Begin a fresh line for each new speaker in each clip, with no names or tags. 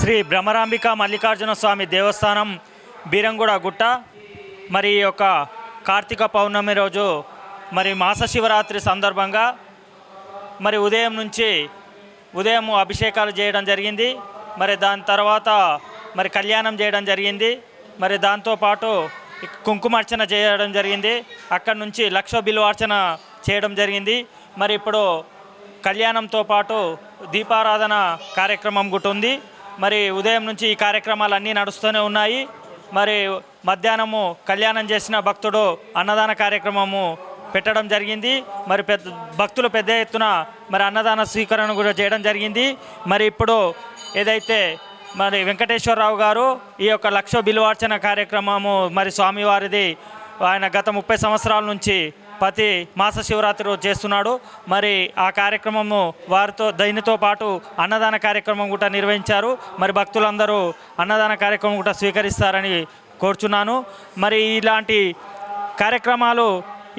శ్రీ భ్రమరాంబిక మల్లికార్జున స్వామి దేవస్థానం బీరంగూడ గుట్ట. మరి ఈ యొక్క కార్తీక పౌర్ణమి రోజు మరి మాస శివరాత్రి సందర్భంగా మరి ఉదయం నుంచి ఉదయం అభిషేకాలు చేయడం జరిగింది. మరి దాని తర్వాత మరి కళ్యాణం చేయడం జరిగింది. మరి దాంతోపాటు కుంకుమార్చన చేయడం జరిగింది. అక్కడి నుంచి లక్ష బిల్వార్చన చేయడం జరిగింది. మరి ఇప్పుడు కళ్యాణంతో పాటు దీపారాధన కార్యక్రమం కూడా ఉంది. మరి ఉదయం నుంచి ఈ కార్యక్రమాలు అన్నీ నడుస్తూనే ఉన్నాయి. మరి మధ్యాహ్నము కళ్యాణం చేసిన భక్తుడు అన్నదాన కార్యక్రమము పెట్టడం జరిగింది. మరి పెద్ద భక్తులు పెద్ద ఎత్తున మరి అన్నదాన స్వీకరణ కూడా చేయడం జరిగింది. మరి ఇప్పుడు ఏదైతే మరి వెంకటేశ్వరరావు గారు ఈ యొక్క లక్ష బిలువార్చన కార్యక్రమము మరి స్వామివారిది ఆయన గత ముప్పై సంవత్సరాల నుంచి ప్రతి మాస శివరాత్రి రోజు చేస్తున్నాడు. మరి ఆ కార్యక్రమము వారితో దైనితో పాటు అన్నదాన కార్యక్రమం కూడా నిర్వహించారు. మరి భక్తులందరూ అన్నదాన కార్యక్రమం కూడా స్వీకరిస్తారని కోరుచున్నాను. మరి ఇలాంటి కార్యక్రమాలు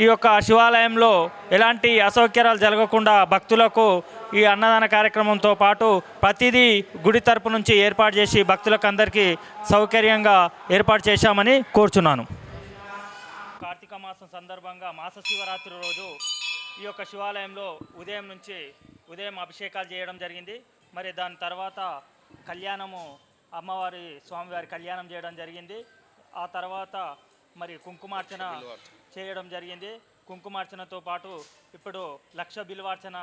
ఈ యొక్క శివాలయంలో ఎలాంటి అసౌకర్యాలు జరగకుండా భక్తులకు ఈ అన్నదాన కార్యక్రమంతో పాటు ప్రతిదీ గుడి తరపు నుంచి ఏర్పాటు చేసి భక్తులకు అందరికీ సౌకర్యంగా ఏర్పాటు చేశామని కోరుచున్నాను. మాసం సందర్భంగా మాస శివరాత్రి రోజు ఈ యొక్క శివాలయంలో ఉదయం నుంచి ఉదయం అభిషేకాలు చేయడం జరిగింది. మరి దాని తర్వాత కళ్యాణము అమ్మవారి స్వామివారి కళ్యాణం చేయడం జరిగింది. ఆ తర్వాత మరి కుంకుమార్చన చేయడం జరిగింది. కుంకుమార్చనతో పాటు ఇప్పుడు లక్ష బిల్వార్చన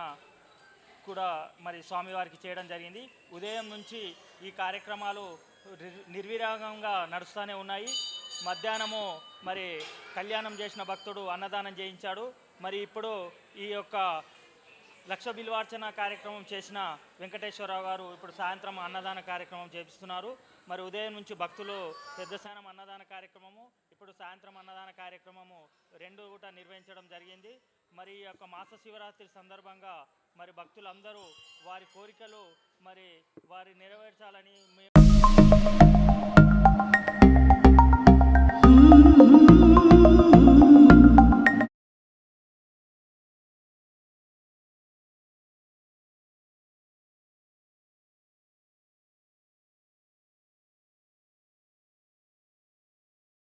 కూడా మరి స్వామివారికి చేయడం జరిగింది. ఉదయం నుంచి ఈ కార్యక్రమాలు నిర్విరాగంగా నడుస్తూనే ఉన్నాయి. మధ్యాహ్నము మరి కళ్యాణం చేసిన భక్తుడు అన్నదానం చేయించాడు. మరి ఇప్పుడు ఈ యొక్క లక్ష బిల్వార్చన కార్యక్రమం చేసిన వెంకటేశ్వరరావు గారు ఇప్పుడు సాయంత్రం అన్నదాన కార్యక్రమం చేపిస్తున్నారు. మరి ఉదయం నుంచి భక్తులు పెద్ద స్నానం అన్నదాన కార్యక్రమము ఇప్పుడు సాయంత్రం అన్నదాన కార్యక్రమము రెండు కూడా నిర్వహించడం జరిగింది. మరి ఈ యొక్క మాస శివరాత్రి సందర్భంగా మరి భక్తులందరూ వారి కోరికలు మరి వారి నెరవేర్చాలని మేము